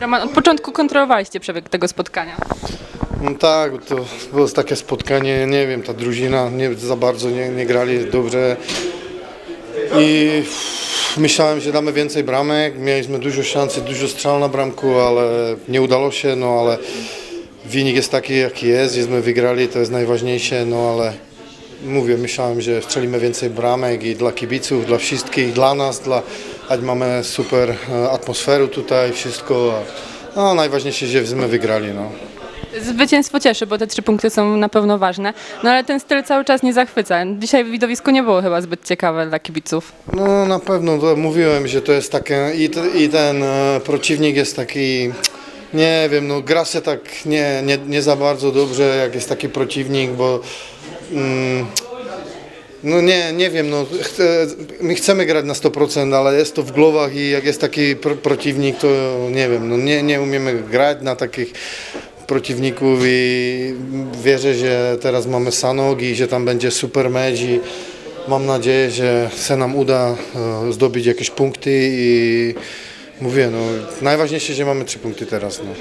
Roman, od początku kontrolowaliście przebieg tego spotkania. No tak, to było takie spotkanie, nie wiem, ta drużyna nie za bardzo nie, nie grali dobrze i myślałem, że damy więcej bramek, mieliśmy dużo szansy, dużo strzał na bramku, ale nie udało się, no ale wynik jest taki jaki jest, żeśmy wygrali, to jest najważniejsze, no ale mówię, myślałem, że strzelimy więcej bramek i dla kibiców, dla wszystkich, dla nas, dla, ać mamy super e, atmosferę tutaj, wszystko, no, najważniejsze, żeśmy wygrali, no. Zwycięstwo cieszy, bo te trzy punkty są na pewno ważne, no ale ten styl cały czas nie zachwyca. Dzisiaj widowisko nie było chyba zbyt ciekawe dla kibiców. No na pewno, to mówiłem, że to jest takie i, te, i ten e, przeciwnik jest taki, nie wiem, no gra się tak nie, nie, nie za bardzo dobrze, jak jest taki przeciwnik, bo mm, no nie, nie wiem, no chcę, my chcemy grać na 100%, ale jest to w głowach i jak jest taki pr- przeciwnik, to nie wiem, no nie, nie umiemy grać na takich przeciwników i wierzę, że teraz mamy Sanok i że tam będzie super mecz i mam nadzieję, że się nam uda e, zdobyć jakieś punkty i mówię, no najważniejsze, że mamy trzy punkty teraz. No.